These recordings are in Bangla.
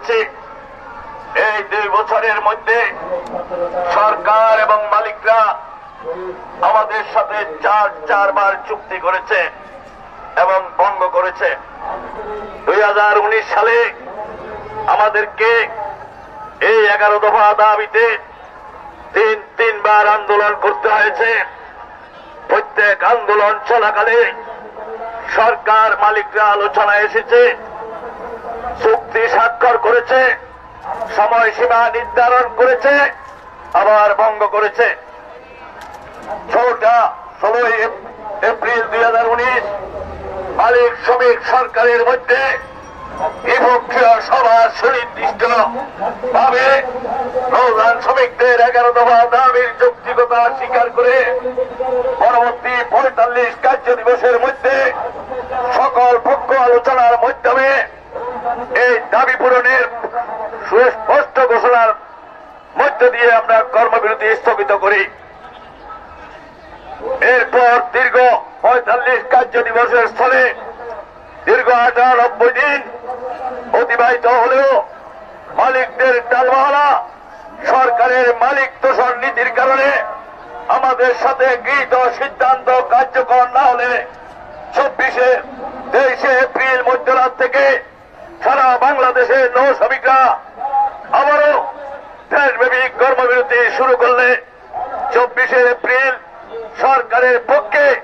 করছি এই দুই বছরের মধ্যে সরকার এবং মালিকরা আমাদের সাথে চার, চারবার চুক্তি করেছে এবং ভঙ্গ করেছে। দুই হাজার উনিশ সালে আমাদেরকে এই এগারো দফা দাবিতে তিন, তিনবার আন্দোলন করতে হয়েছে। প্রত্যেক আন্দোলন চলাকালে সরকার মালিকরা আলোচনা এসেছে। চুক্তি স্বাক্ষর করেছে, সময়সীমা নির্ধারণ করেছে, আবার ভঙ্গ করেছে। ষোলোটা ষোলোই এপ্রিল দুই হাজার উনিশ, মালিক শ্রমিক সরকারের মধ্যে বিপক্ষীয় সভা সুনির্দিষ্ট ভাবে প্রধান শ্রমিকদের এগারো দফা দাবির যৌক্তিকতা স্বীকার করে পরবর্তী পঁয়তাল্লিশ কার্য দিবসের মধ্যে সকল পক্ষ আলোচনার মাধ্যমে এই দাবি পূরণের সুস্পষ্ট ঘোষণার মধ্য দিয়ে আমরা কর্মবিরতি করি। এরপর দীর্ঘ পঁয়তাল্লিশ কার্য দিবসের স্থলে দীর্ঘ আটানব্বই দিন অতিবাহিত হলেও মালিকদের টালবাহালা সরকারের মালিক তোষণ নীতির কারণে আমাদের সাথে গৃহীত সিদ্ধান্ত কার্যকর না হলে চব্বিশে তেইশে এপ্রিল মধ্যরাত থেকে সারা বাংলাদেশের নৌ শ্রমিকরা আবারও দেশব্যাপী কর্মবিরতি শুরু করলে চব্বিশে এপ্রিল সরকারের পক্ষে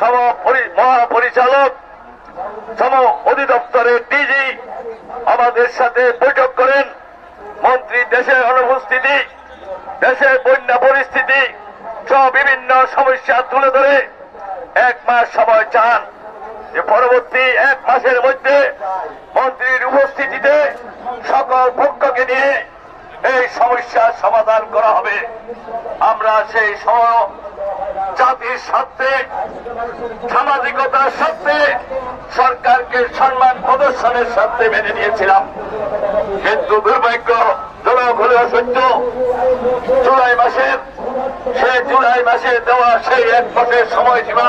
সম পরি- মহাপরিচালক, সম অধিদপ্তরের ডিজি আমাদের সাথে বৈঠক করেন। মন্ত্রী দেশের অনুপস্থিতি, দেশের বন্যা পরিস্থিতি সহ বিভিন্ন সমস্যা তুলে ধরে এক মাস সময় চান। যে পরবর্তী এক মাসের মধ্যে মন্ত্রীর উপস্থিতিতে সকল পক্ষকে নিয়ে এই সমস্যার সমাধান করা হবে। আমরা সেই সময় জাতির স্বার্থে, সামাজিকতার স্বার্থে, সরকারকে সম্মান প্রদর্শনের স্বার্থে মেনে নিয়েছিলাম। কিন্তু দুর্ভাগ্যজনক হলেও সত্য জুলাই মাসের সে জুলাই মাসে দেওয়া সেই এক মাসের সময়সীমা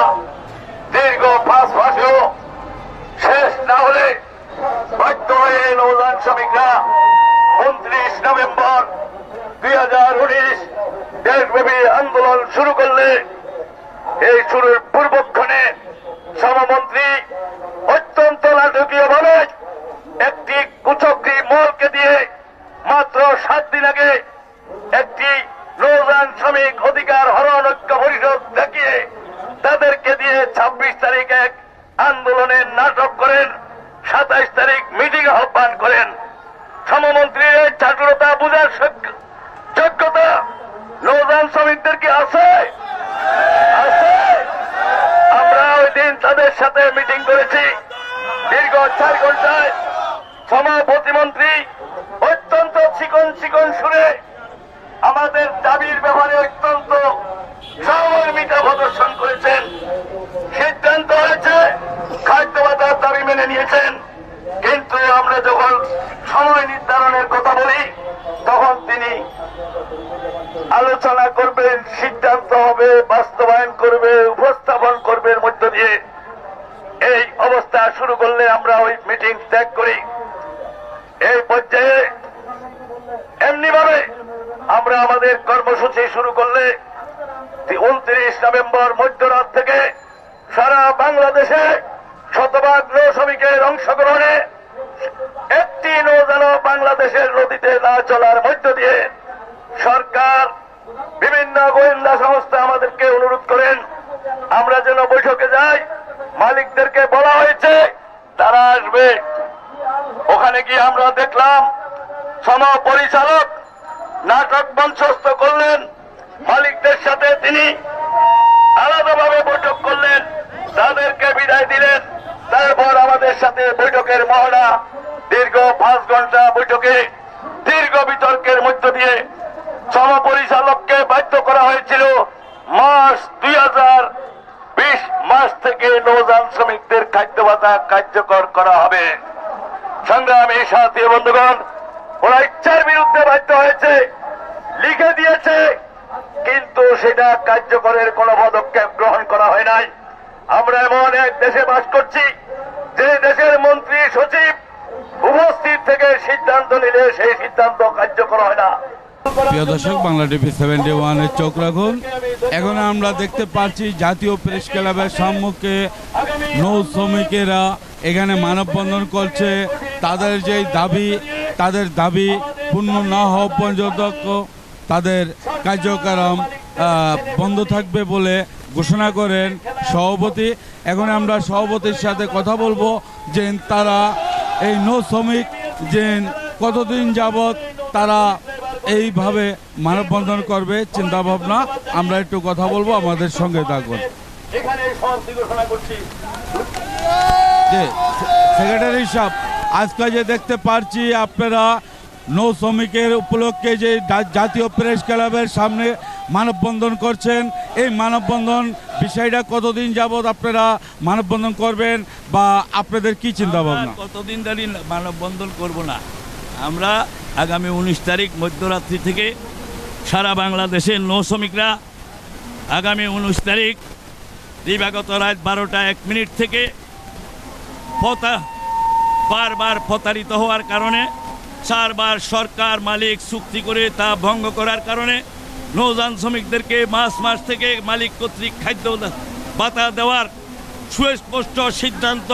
দীর্ঘ পাঁচ মাসেও শেষ না হলে বাধ্য হয়ে নৌযান শ্রমিকরা উনত্রিশ নভেম্বর দুই হাজার উনিশ দেশব্যাপী আন্দোলন শুরু এই শুরুর পূর্বক্ষণে সমমন্ত্রী অত্যন্ত নাটকীয় ভাবে একটি কুচক্রী মলকে দিয়ে মাত্র সাত দিন আগে একটি নৌযান শ্রমিক অধিকার হরণ ঐক্য পরিষদ দেখিয়ে তাদেরকে দিয়ে ছাব্বিশ তারিখ এক আন্দোলনের নাটক করেন, সাতাইশ তারিখ মিটিং আহ্বান করেন। সমমন্ত্রীর এই চাটুরতা বোঝার যোগ্যতা নৌযান শ্রমিকদের কি আছে? আমরা ওই দিন তাদের সাথে মিটিং করেছি। দীর্ঘ চার ঘন্টায় সম প্রতিমন্ত্রী অত্যন্ত চিকন চিকন সুরে আমাদের দাবির ব্যাপারে অত্যন্ত সহমর্মিতা প্রদর্শন করেছেন। সিদ্ধান্ত হয়েছে খাদ্য দাবি মেনে নিয়েছেন। কিন্তু আমরা যখন সময় নির্ধারণের দিয়ে এই অবস্থা শুরু করলে আমরা ওই মিটিং ত্যাগ করি। এই পর্যায়ে এমনি ভাবে আমরা আমাদের কর্মসূচি শুরু করলে উনত্রিশ নভেম্বর মধ্যরাত থেকে সারা বাংলাদেশে শতভাগ নৌ শ্রমিকের অংশগ্রহণে একটি নৌ যেন বাংলাদেশের নদীতে না চলার মধ্য দিয়ে সরকার, বিভিন্ন গোয়েন্দা সংস্থা আমাদেরকে অনুরোধ করেন আমরা যেন বৈঠকে যাই, মালিকদেরকে বলা হয়েছে, তারা আসবে। ওখানে গিয়ে আমরা দেখলাম সম পরিচালক নাটক মঞ্চস্থ করলেন, মালিকদের সাথে তিনি আলাদাভাবে বৈঠক করলেন, তাদেরকে বিদায় দিলেন। তারপর আমাদের সাথে বৈঠকের মহড়া, দীর্ঘ পাঁচ ঘণ্টা বৈঠকে, দীর্ঘ বিতর্কের মধ্য দিয়ে সমপরিচালককে বাধ্য করা হয়েছিল। মার্চ দুই হাজার বিশ থেকে নৌযান শ্রমিকদের খাদ্য ভাতা কার্যকর করা হবে। সংগ্রামী সাথী বন্ধুগণ, ওরা ইচ্ছার বিরুদ্ধে বাধ্য হয়েছে, লিখে দিয়েছে, কিন্তু সেটা কার্যকরের কোন পদক্ষেপ গ্রহণ করা হয় নাই। আমরা এমন এক দেশে বাস করছি, যে দেশের মন্ত্রী সচিব উপস্থিত থেকে সিদ্ধান্ত নিলে সেই সিদ্ধান্ত কার্যকর হয় না। প্রিয় দর্শক, বাংলা টিভি সেভেন্টি ওয়ানের চোখ রাখুন। এখন আমরা দেখতে পাচ্ছি জাতীয় প্রেস ক্লাবের সম্মুখে নৌ শ্রমিকেরা এখানে মানববন্ধন করছে। তাদের যে দাবি, তাদের দাবি পূর্ণ না হওয়া পর্যন্ত তাদের কার্যক্রম বন্ধ থাকবে বলে ঘোষণা করেন সভাপতি। এখন আমরা সভাপতির সাথে কথা বলব যে তারা এই নৌ শ্রমিক, যে কতদিন যাবৎ তারা এইভাবে মানববন্ধন করবে চিন্তা ভাবনা আমরা একটু কথা বলব আমাদের সঙ্গে থাকুন। সেক্রেটারি সাহেব আজকে যে দেখতে পারছি আপনারা নৌ শ্রমিকের উপলক্ষে যে জাতীয় প্রেস ক্লাবের সামনে মানববন্ধন করছেন। এই মানববন্ধন বিষয়টা কতদিন যাবৎ আপনারা মানববন্ধন করবেন বা আপনাদের কি চিন্তা ভাবনা কতদিন ধরে মানববন্ধন করব না। আমরা আগামী উনিশ তারিখ মধ্যরাত্রি থেকে সারা বাংলাদেশের নৌ শ্রমিকরা আগামী উনিশ তারিখ দিবাগত রাত বারোটা এক মিনিট থেকে পতা বারবার প্রতারিত হওয়ার কারণে, চারবার সরকার মালিক চুক্তি করে তা ভঙ্গ করার কারণে নৌযান শ্রমিকদেরকে মাস মাস থেকে মালিক কর্তৃক খাদ্য বাতা দেওয়ার সুস্পষ্ট সিদ্ধান্ত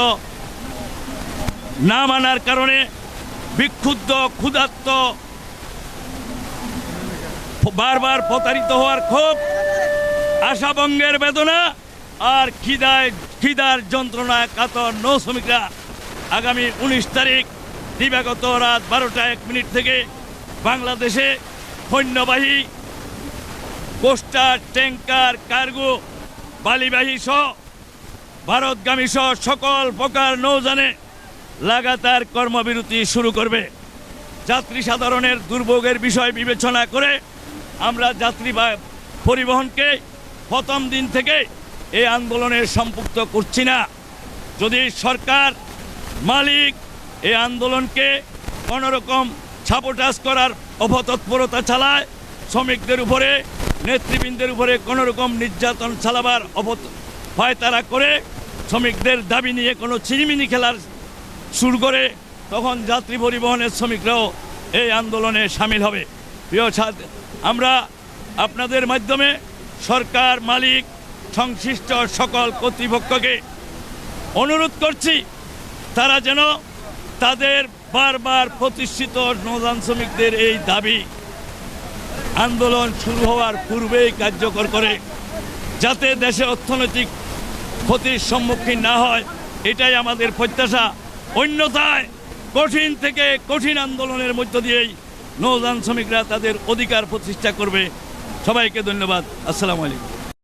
না মানার কারণে বিক্ষুব্ধ, ক্ষুধার্ত বারবার প্রতারিত হওয়ার ক্ষোভ আশাভঙ্গের বেদনা আর খিদায়, খিদার যন্ত্রণায় কাতর নৌ শ্রমিকরা আগামী উনিশ তারিখ দিবাগত রাত বারোটা এক মিনিট থেকে বাংলাদেশে সৈন্যবাহী, কোস্টার, ট্যাঙ্কার, কার্গো, বালিবাহী সহ ভারতগামী সহ সকল প্রকার নৌযানে লাগাতার কর্মবিরতি শুরু করবে। যাত্রী সাধারণের দুর্ভোগের বিষয় বিবেচনা করে আমরা যাত্রী পরিবহনকে প্রথম দিন থেকে এই আন্দোলনের সম্পৃক্ত করছি না। যদি সরকার, মালিক এই আন্দোলনকে কোনোরকম সাপোটাস করার অপতৎপরতা চালায়, শ্রমিকদের উপরে, নেতৃবৃন্দের উপরে কোনো রকম নির্যাতন চালাবার অপত হয় তারা করে, শ্রমিকদের দাবি নিয়ে কোনো চিনিমিনি খেলার শুরু করে তখন যাত্রী পরিবহনের শ্রমিকরাও এই আন্দোলনে সামিল হবে। প্রিয় ছাত্র, আমরা আপনাদের মাধ্যমে সরকার, মালিক, সংশ্লিষ্ট সকল কর্তৃপক্ষকে অনুরোধ করছি, তারা যেন তাদের বারবার প্রতিষ্ঠিত নৌযান শ্রমিকদের এই দাবি, আন্দোলন শুরু হওয়ার পূর্বেই কার্যকর করে, যাতে দেশে অর্থনৈতিক ক্ষতির সম্মুখীন না হয়, এটাই আমাদের প্রত্যাশা। অন্যথায় কঠিন থেকে কঠিন আন্দোলনের মধ্য দিয়েই নৌযান শ্রমিকরা তাদের অধিকার প্রতিষ্ঠা করবে। সবাইকে ধন্যবাদ। আসসালামু আলাইকুম।